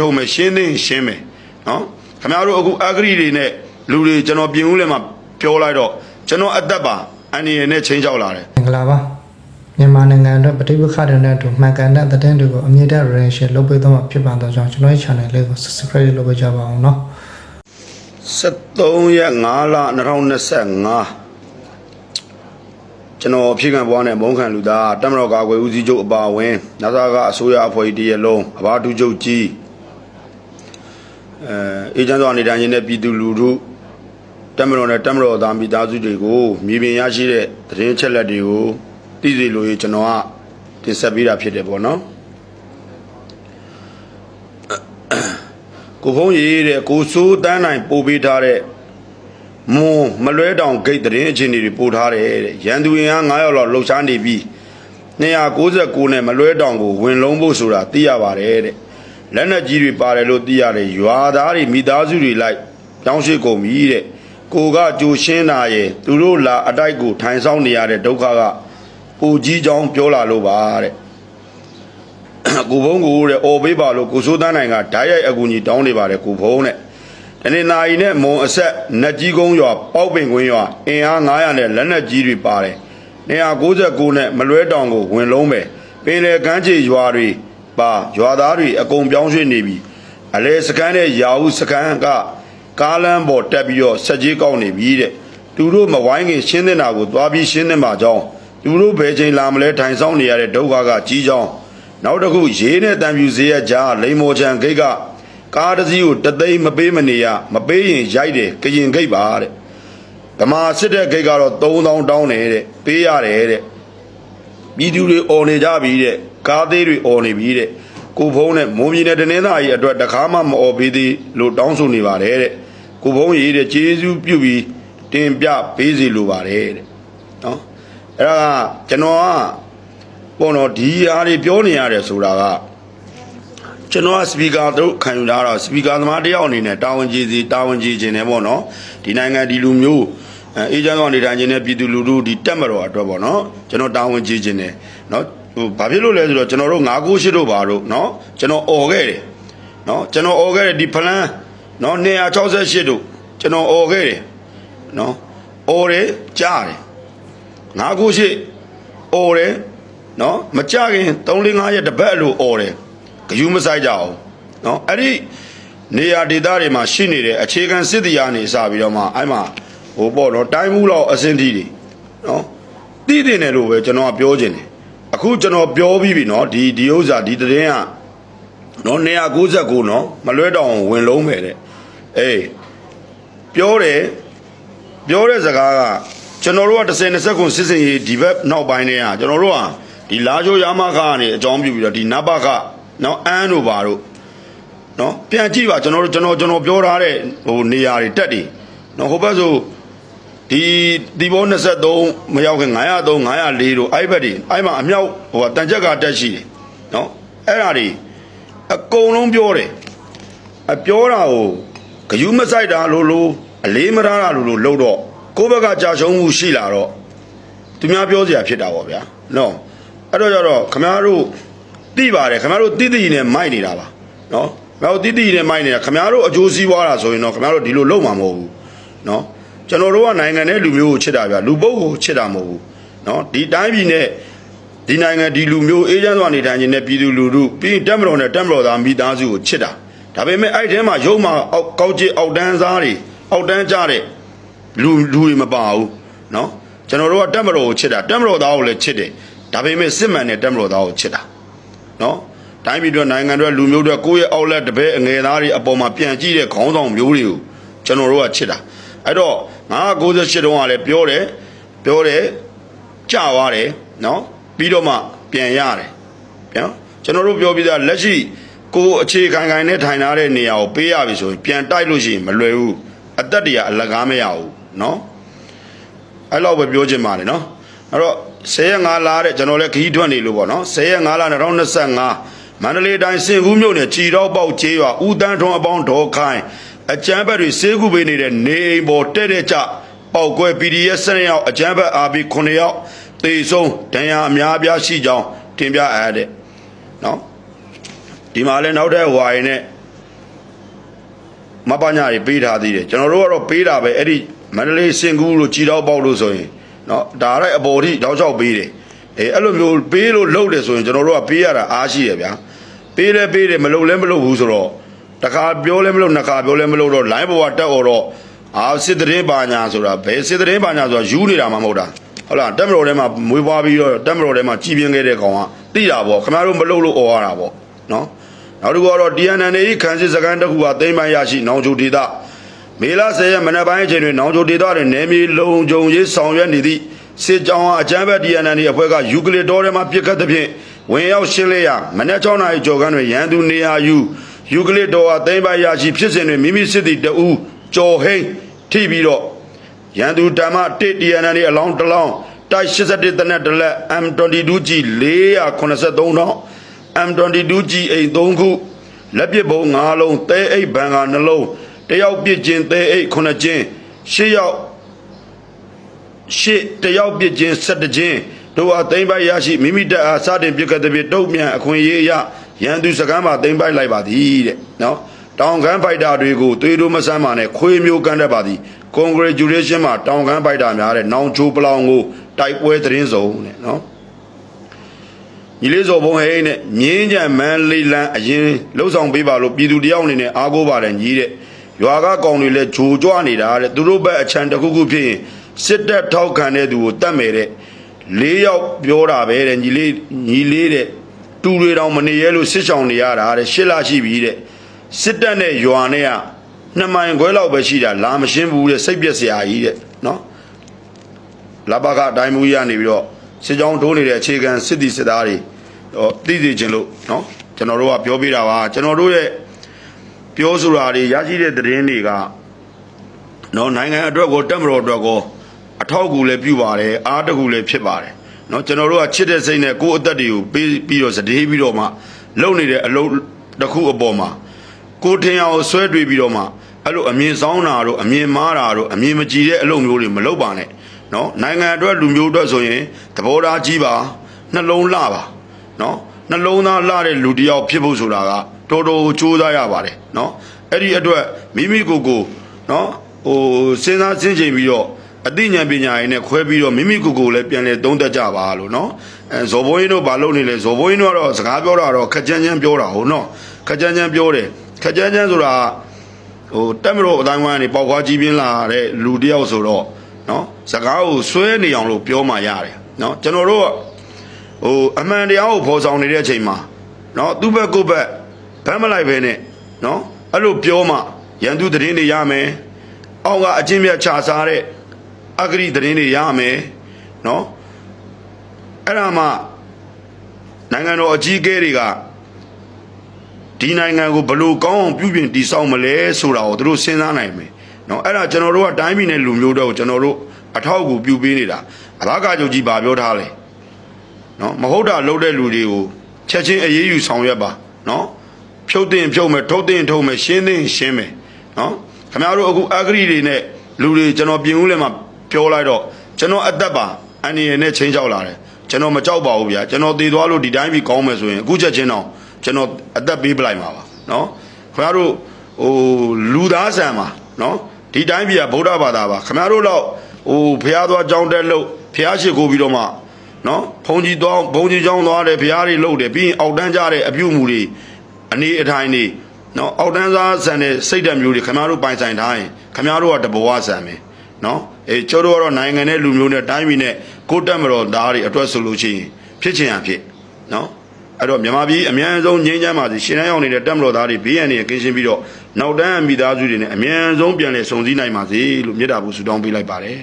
ထုံမယ်ရှင်းသိရင်ရှင်းမယ်နော်ခင်ဗျားတို့အခုအဂရိတွေနဲ့လူတွေကျွန်တော်ပြင်ဦးလဲမှာပြောလိုက်တော့ကျွန်တော်အသက်ပါအန္တရာယ်နဲ့ချိန်ချောက်လာတယ်မင်္ဂလာပါမြန်မာနိုင်ငံအတွက်ပဋိပက္ခတွေနဲ့အတူမှန်ကန်တဲ့သတင်းတွေကိုအမြင့်တဲ့ relation လုပ်ပေးသွားမှာဖြစ်ပါတော့ကြောင့်ကျွန်တော်ရဲ့ channel လေးကို subscribe လုပ်ပေးကြပါအောင်နော်73ရက်5လ2025ကျွန်တော်ဖြည့်ခံပွားနဲ့မုံခံလူသားတမတော်ကာကွယ်ဦးစီးချုပ်အပါဝင်နာသာကအစိုးရအဖွဲ့တရလုံးအဘာတူချုပ်ကြီး အဲအေဂျင့်တော်အနေတိုင်းရင်းတဲ့ပြည်သူလူထုတမတော်နဲ့တမတော်သားမိသားစုတွေကိုမြေပြင်ရရှိတဲ့သတင်းချက်လက်တွေကိုသိစေလိုရေးကျွန်တော်ကတင်ဆက်ပေးတာဖြစ်တယ်ပေါ့နော်ကိုဖုံးရေးတဲ့ကိုစိုးတန်းနိုင်ပို့ပေးထားတဲ့မွန်မလွဲတောင်ဂိတ်သတင်းအခြေအနေတွေပို့ထားတယ်တဲ့ရန်သူရင်အား9ရောက်လောက်လှုပ်ရှားနေပြီး299နဲ့မလွဲတောင်ကိုဝင်လုံးဖို့ဆိုတာသိရပါတယ်တဲ့ လက်နက်ကြီးတွေပါတယ်လို့သိရတယ်ရွာသားတွေမိသားစုတွေလိုက်ကြောင်းရှိကုန်ပြီတဲ့ကိုကကြိုရှင်းတာရဲ့သူတို့လာအတိုက်ကိုထိုင်ဆောင်နေရတဲ့ဒုက္ခကပူကြီးချောင်းပြောလာလို့ပါတဲ့ကိုဖုံးကိုတဲ့အော်ပေးပါလို့ကိုစိုးတန်းနိုင်ကဓာတ်ရိုက်အကူကြီးတောင်းနေပါတယ်ကိုဖုံးတဲ့တနေ့နာရီနဲ့မုံအဆက်နတ်ကြီးကုန်းရွာပေါက်ပင်ကွင်းရွာအင်အား900နဲ့လက်နက်ကြီးတွေပါတယ်299နဲ့မလွဲတောင်ကိုဝင်လုံးပဲပင်လေကမ်းခြေရွာတွေ ပါရွာသားတွေအကုန်ပြောင်းရွှေ့နေပြီအလဲစကန်တဲ့ရာဟုစကန်ကကားလမ်းပေါ်တက်ပြီးတော့ဆက်ကြီးကောက်နေပြီတဲ့သူတို့မဝိုင်းခင်ရှင်းတဲ့နာကိုသွားပြီးရှင်းနေမှာကြောင်းသူတို့ဘယ်ချိန်လာမလဲထိုင်ဆောင်နေရတဲ့ဒုက္ခကကြီးကြောင်းနောက်တစ်ခုရေးနဲ့တံပြူဈေးရကြားလိန်မော်ချံဂိတ်ကကားတစ်စီးကိုတသိန်းမပေးမနေရမပေးရင်ရိုက်တယ်ကရင်ဂိတ်ပါတဲ့ဓမ္မစစ်တဲ့ဂိတ်ကတော့3000တောင်းတယ်တဲ့ပေးရတယ်တဲ့ပြည်သူတွေអော်နေကြပြီတဲ့ ကားသေးတွေអော်နေပြီတဲ့ကိုဖုံးနဲ့မွန်ပြည်နယ်တနင်္သာရီအတွက်တခါမှမអော်ပေးသေးလို့တောင်းဆိုနေပါတယ်တဲ့ကိုဖုံးရေးတဲ့ကျေးဇူးပြုပြီးတင်ပြပေးစီလိုပါတယ်တဲ့နော်အဲ့ဒါကကျွန်တော်ကပေါ့နော်ဒီအားတွေပြောနေရတယ်ဆိုတာကကျွန်တော်ကစပီကာတို့ခံယူလာတော့စပီကာသမားတယောက်အနေနဲ့တာဝန်ကြီးစီတာဝန်ကြီးခြင်းနဲ့ပေါ့နော်ဒီနိုင်ငံဒီလူမျိုးအဲအေဂျင့်ကောင်နေထိုင်ခြင်းနဲ့ပြည်သူလူထုဒီတက်မတော်အတွက်ပေါ့နော်ကျွန်တော်တာဝန်ကြီးခြင်းနဲ့နော် ဟိုဘာဖြစ်လို့လဲဆိုတော့ကျွန်တော်တို့998တို့ပါတို့နော်ကျွန်တော်អော်ခဲ့တယ်နော်ကျွန်တော်អော်ခဲ့တယ်ဒီဖလန်းနော်268တို့ကျွန်တော်អော်ခဲ့တယ်နော်អော်တယ်ကြားတယ်998អော်တယ် နော်မကြခင်3 5ရက်တပတ်လို့អော်တယ်ဂယူမဆိုင်ကြအောင်နော်အဲ့ဒီနေရာဒေသတွေမှာရှိနေတဲ့အခြေခံစစ်တရားနေစပြီးတော့မှအဲ့မှာဟိုပေါ့နော်တိုင်းမှုလောက်အစင်းတီးတွေနော်တည်တင်တယ်လို့ပဲကျွန်တော်ကပြောချင်တယ် အခုကျွန်တော်ပြောပြီးပြီနော်ဒီဒီဥစ္စာဒီသတင်းကနော်199နော်မလွဲတော့အောင်ဝင်လုံးပဲတဲ့အေးပြောတယ်ပြောတဲ့စကားကကျွန်တော်တို့က30 20ခုစစ်စင်ရေးဒီဘက်နောက်ပိုင်းထဲကကျွန်တော်တို့ကဒီလာချိုရမခကနေအကြောင်းပြုပြီးတော့ဒီနဘခနော်အန်းတို့ပါတို့နော်ပြန်ကြည့်ပါကျွန်တော်တို့ကျွန်တော်ကျွန်တော်ပြောထားတဲ့ဟိုနေရာတွေတက်တယ်နော်ဟိုဘက်ဆို ဒီဒီဘော23မရောက်ခင်903 904တို့အဲ့ဘက်တွေအဲ့မှာအမြောက်ဟိုကတန်ချက်ကတက်ရှိတယ်နော်အဲ့ဒါတွေအကုန်လုံးပြောတယ်အပြောတာကိုဂယုမဆိုင်တာလို့လို့အလေးမထားတာလို့လို့လှုပ်တော့ကိုယ့်ဘက်ကကြာရှုံးမှုရှိလာတော့သူများပြောစရာဖြစ်တာပေါ့ဗျာနော်အဲ့တော့ကြတော့ခမားတို့သိပါတယ်ခမားတို့တိတိနဲ့မိုက်နေတာပါနော်ခမားတို့တိတိနဲ့မိုက်နေတာခမားတို့အကျိုးစီးပွားတာဆိုရင်တော့ခမားတို့ဒီလိုလုပ်မှာမဟုတ်ဘူးနော် ကျွန်တော်တို့ကနိုင်ငံနဲ့လူမျိုးကိုချစ်တာဗျာလူပုတ်ကိုချစ်တာမဟုတ်ဘူးနော်ဒီတိုင်းပြည်နဲ့ ဒီနိုင်ငံဒီလူမျိုးအေးချမ်းစွာနေထိုင်ခြင်းနဲ့ပြည်သူလူထုပြီးရင်တက်မတော်နဲ့တက်မတော်သားမိသားစုကိုချစ်တာဒါပေမဲ့အဲ့ထဲမှာရုံမှာအောက်ကောက်ကျစ်အောက်တန်းစားတွေအောက်တန်းကြတဲ့လူလူတွေမပါဘူးเนาะကျွန်တော်တို့ကတက်မတော်ကိုချစ်တာတက်မတော်သားကိုလည်းချစ်တယ်ဒါပေမဲ့စစ်မှန်တဲ့တက်မတော်သားကိုချစ်တာเนาะတိုင်းပြည်အတွက်နိုင်ငံအတွက်လူမျိုးတွေကိုယ့်ရဲ့အောက်လက်တပည့်အငယ်သားတွေအပေါ်မှာပြန်ကြည့်တဲ့ခေါင်းဆောင်မျိုးတွေကိုကျွန်တော်တို့ကချစ်တာ အဲ့တော့998တုန်းကလည်းပြောတယ်ပြောတယ်ကြသွားတယ်နော်ပြီးတော့မှပြန်ရတယ်ပြန်ကျွန်တော်တို့ပြောပြီးသားလက်ရှိကိုယ်အခြေခံခံနဲ့ထိုင်ထားတဲ့နေရာကိုပေးရပြီဆိုရင်ပြန်တိုက်လို့ရှိရင်မလွယ်ဘူးအသက်တရအလကားမရဘူးနော်အဲ့လောက်ပဲပြောချင်ပါတယ်နော်အဲ့တော့10ရက်5လတဲ့ကျွန်တော်လည်းခရီးထွက်နေလို့ပေါ့နော်10ရက်5လ2025မန္တလေးတိုင်းစင်ကူးမြို့နယ်ကြည်တော့ပေါက်ကျေးရွာဦးတန်းထွန်းအပေါင်းဒေါ်ခိုင် အကြမ်းဖက်တွေစေးကူပေးနေတဲ့နေအိမ်ပေါ်တဲ့တဲ့ကြပေါက်ကွဲ PDF ၁၂ယောက်အကြမ်းဖက် RB 9ယောက်တေဆုံးဒဏ်ရာအများအပြားရှိကြောင်းတင်ပြအပ်တဲ့နော်ဒီမှာလည်းနောက်ထပ်ဟွာရင်နဲ့မပညာတွေပေးထားသေးတယ်ကျွန်တော်တို့ကတော့ပေးတာပဲအဲ့ဒီမန္တလေးစင်ကူးလို့ကြည်တော့ပေါက်လို့ဆိုရင်နော်ဒါရိုက်အပေါ်ထိတောက်လျှောက်ပေးတယ်အဲအဲ့လိုမျိုးပေးလို့လုပ်တယ်ဆိုရင်ကျွန်တော်တို့ကပေးရတာအားရှိရဗျာပေးလဲပေးတယ်မလုပ်လဲမလုပ်ဘူးဆိုတော့ တခါပြောလဲမလုပ်နှစ်ခါပြောလဲမလုပ်တော့ line ပေါ်ကတက်អော်တော့အာစစ်တရင်ပါညာဆိုတာဘယ်စစ်တရင်ပါညာဆိုတာယူနေတာမှမဟုတ်တာဟုတ်လားတက်မတော်ထဲမှာမွေးပွားပြီးတော့တက်မတော်ထဲမှာကြည်ပြင်းခဲ့တဲ့ကောင်ကသိတာပေါ့ခင်ဗျားတို့မလုပ်လို့អော်ရတာပေါ့နော်နောက်တစ်ခုကတော့ TNN ၏ခန်းစစ်စကန်တစ်ခုကသိမ်းပိုင်းရရှိနောင်ချိုဒေသမေလ10ရက်မနက်ပိုင်းအချိန်တွင်နောင်ချိုဒေသတွင်နယ်မြေလုံခြုံရေးဆောင်ရွက်နေသည့်စစ်ကြောင်းအားအကြမ်းဖက် TNN ၏အဖွဲ့ကယူကလစ်တော်ထဲမှပြစ်ခတ်သဖြင့်ဝင်ရောက်ရှင်းလင်းရာမနက်6နာရီကျော်ခန့်တွင်ရန်သူနေရာယူ ယူကလစ်တော်အားသိမ်းပိုင်းရရှိဖြစ်စဉ်တွင်မိမိစစ်သည်တဦးကျော်ဟိန်းထိပြီးတော့ရန်သူဓမ္မ1 TNN အလောင်းတစ်လောင်းတိုက်81တနက်တစ်လက် M22G 483တောင်း M22G အိမ်3ခုလက်ပစ်ဘုံ5လုံးသဲအိတ်ဘန်က2လုံးတယောက်ပစ်ချင်းသဲအိတ်9ချင်း10ယောက်ရှစ်တယောက်ပစ်ချင်း17ချင်းတို့အားသိမ့်ပိုက်ရရှိမိမိတပ်အားစတင်ပစ်ကတဲ့ပြတုတ်မြန်အခွင့်အရေးအရ ရန်သူစကမ်းမှာသိမ့်ပိုက်လိုက်ပါသည်တဲ့နော်တောင်ကမ်းဖိုက်တာတွေကိုသွေးတို့မဆမ်းပါနဲ့ခွေးမျိုးကမ်းတတ်ပါသည် congratulation မှာတောင်ကမ်းဖိုက်တာများတဲ့နောင်ချိုးပလောင်ကိုတိုက်ပွဲသတင်းစုံတဲ့နော်ညီလေးစော်ဘုံဟဲ့နဲ့မြင်းကြံမန်းလေးလန်းအရင်လှုပ်ဆောင်ပေးပါလို့ပြည်သူတယောက်အနေနဲ့အားကိုးပါတယ်ညီတဲ့ရွာကကောင်တွေလည်းဂျိုကြွနေတာတဲ့သူတို့ဘက်အချံတစ်ခုခုဖြစ်ရင်စစ်တပ်ထောက်ခံတဲ့သူကိုတတ်မယ်တဲ့လေးယောက်ပြောတာပဲတဲ့ညီလေးညီလေးတဲ့ တူတွေတောင်မနေရဲလို့စစ်ဆောင်နေရတာတဲ့ရှစ်လရှိပြီတဲ့စစ်တပ်နဲ့ရွာနဲ့ကနှစ်မိုင်ခွဲလောက်ပဲရှိတာလာမရှင်းဘူးတဲ့စိတ်ပြက်စရာကြီးတဲ့နော်လဘကအတိုင်းမူကြီးကနေပြီးတော့စစ်ကြောင်းထိုးနေတဲ့အခြေခံစစ်တီစစ်သားတွေဟောသိသိချင်းလို့နော်ကျွန်တော်တို့ကပြောပြတာပါကျွန်တော်တို့ရဲ့ပြောဆိုတာတွေရရှိတဲ့သတင်းတွေကနော်နိုင်ငံအတွက်ကိုတက်မတော်အတွက်ကိုအထောက်အကူလည်းပြုပါတယ်အားတကူလည်းဖြစ်ပါတယ် နော်ကျွန်တော်တို့ကချစ်တဲ့စိတ်နဲ့ကိုယ့်အသက်တွေကိုပေးပြီးတော့စတေးပြီးတော့မှလုံနေတဲ့အလုပ်တစ်ခုအပေါ်မှာကိုထင်အောင်ဆွဲတွေးပြီးတော့မှအဲ့လိုအမြင်ဆောင်တာတို့အမြင်မားတာတို့အမြင်မကြည်တဲ့အလုပ်မျိုးတွေမလုပ်ပါနဲ့နော်နိုင်ငံအတွက်လူမျိုးအတွက်ဆိုရင်သဘောထားကြီးပါနှလုံးလှပါနော်နှလုံးသားလှတဲ့လူတယောက်ဖြစ်ဖို့ဆိုတာကတော်တော်ကြိုးစားရပါတယ်နော်အဲ့ဒီအတွက်မိမိကိုယ်ကိုနော်ဟိုစဉ်းစားဆင်ခြင်ပြီးတော့ အသိဉာဏ်ပညာရည်နဲ့ခွဲပြီးတော့မိမိကိုယ်ကိုယ်လည်းပြန်လဲသုံးသပ်ကြပါလို့နော်အဲဇော်ဘိုးကြီးတို့ဘာလုပ်နေလဲဇော်ဘိုးကြီးတို့ကတော့စကားပြောတာတော့ခက်ကြမ်းကြမ်းပြောတာဟုတ်နော်ခက်ကြမ်းကြမ်းပြောတယ်ခက်ကြမ်းကြမ်းဆိုတာကဟိုတက်မလို့အတိုင်းဝိုင်းကနေပေါက်ခွားကြီးပြင်းလာတဲ့လူတစ်ယောက်ဆိုတော့နော်စကားကိုဆွဲနေအောင်လို့ပြောမှရတယ်နော်ကျွန်တော်တို့ကဟိုအမှန်တရားကိုဖော်ဆောင်နေတဲ့အချိန်မှာနော်သူ့ဘက်ကိုယ့်ဘက်ဗမ်းမလိုက်ပဲနဲ့နော်အဲ့လိုပြောမှရန်သူသတင်းတွေရမယ်အောက်ကအချင်းမြတ်ခြာစားတဲ့ အဂရိသတင်းတွေရမယ်နော်အဲ့ဒါမှနိုင်ငံတော်အကြီးအကဲတွေကဒီနိုင်ငံကိုဘလို့ကောင်းအောင်ပြုပြင်တည်ဆောက်မလဲဆိုတာကိုတို့စဉ်းစားနိုင်မယ်နော်အဲ့ဒါကျွန်တော်တို့ကတိုင်းပြည်နဲ့လူမျိုးတော့ကျွန်တော်တို့အထောက်အကူပြုပေးနေတာအဘကချုပ်ကြီးဗာပြောထားလဲနော်မဟုတ်တာလုပ်တဲ့လူတွေကိုချက်ချင်းအေးအေးယူဆောင်ရွက်ပါနော်ဖြုတ်တင်ဖြုတ်မယ်ထုတ်တင်ထုတ်မယ်ရှင်းတင်ရှင်းမယ်နော်ခင်ဗျားတို့အခုအဂရိတွေနဲ့လူတွေကျွန်တော်ပြင်ဦးလဲမှာ ပြောလိုက်တော့ကျွန်တော်အသက်ပါအန်ရည်နဲ့ချင်းချောက်လာတယ်ကျွန်တော်မကြောက်ပါဘူးဗျာကျွန်တော်တည်သွားလို့ဒီတိုင်းပြီးကောင်းမယ်ဆိုရင်အခုချက်ချင်းတော့ကျွန်တော်အသက်ပေးပလိုက်မှာပါနော်ခင်ဗျားတို့ဟိုလူသားဆန်ပါနော်ဒီတိုင်းပြည်ကဗုဒ္ဓဘာသာပါခင်ဗျားတို့တော့ဟိုဖျားသွားကြောင်းတက်လို့ဖျားရှိကိုပြီးတော့မှနော်ဘုံကြီးသွားဘုံကြီးကြောင်းသွားတယ်ဖျားတွေလှုပ်တယ်ပြီးရင်အောက်တန်းကြတဲ့အပြုမူတွေအနေအထိုင်တွေနော်အောက်တန်းစားဆန်တဲ့စိတ်ဓာတ်မျိုးတွေခင်ဗျားတို့ပိုင်ဆိုင်ထားရင်ခင်ဗျားတို့ကတဘဝဆန်မယ် နော်အဲကျိုးတို့ကတော့နိုင်ငံနဲ့လူမျိုးနဲ့တိုင်းပြည်နဲ့ကိုယ်တက်မတော်သားတွေအတွက်ဆိုလို့ရှိရင်ဖြစ်ချင်ရဖြစ်နော်အဲ့တော့မြန်မာပြည်အများဆုံးငြိမ်းချမ်းပါစေရှင်နှန်းရောက်နေတဲ့တက်မတော်သားတွေဘေးရန်တွေကင်းရှင်းပြီးတော့နောက်တန်းမိသားစုတွေနဲ့အများဆုံးပြန်လည်စုံစည်းနိုင်ပါစေလို့မြတ်တာဘူးဆုတောင်းပေးလိုက်ပါတယ်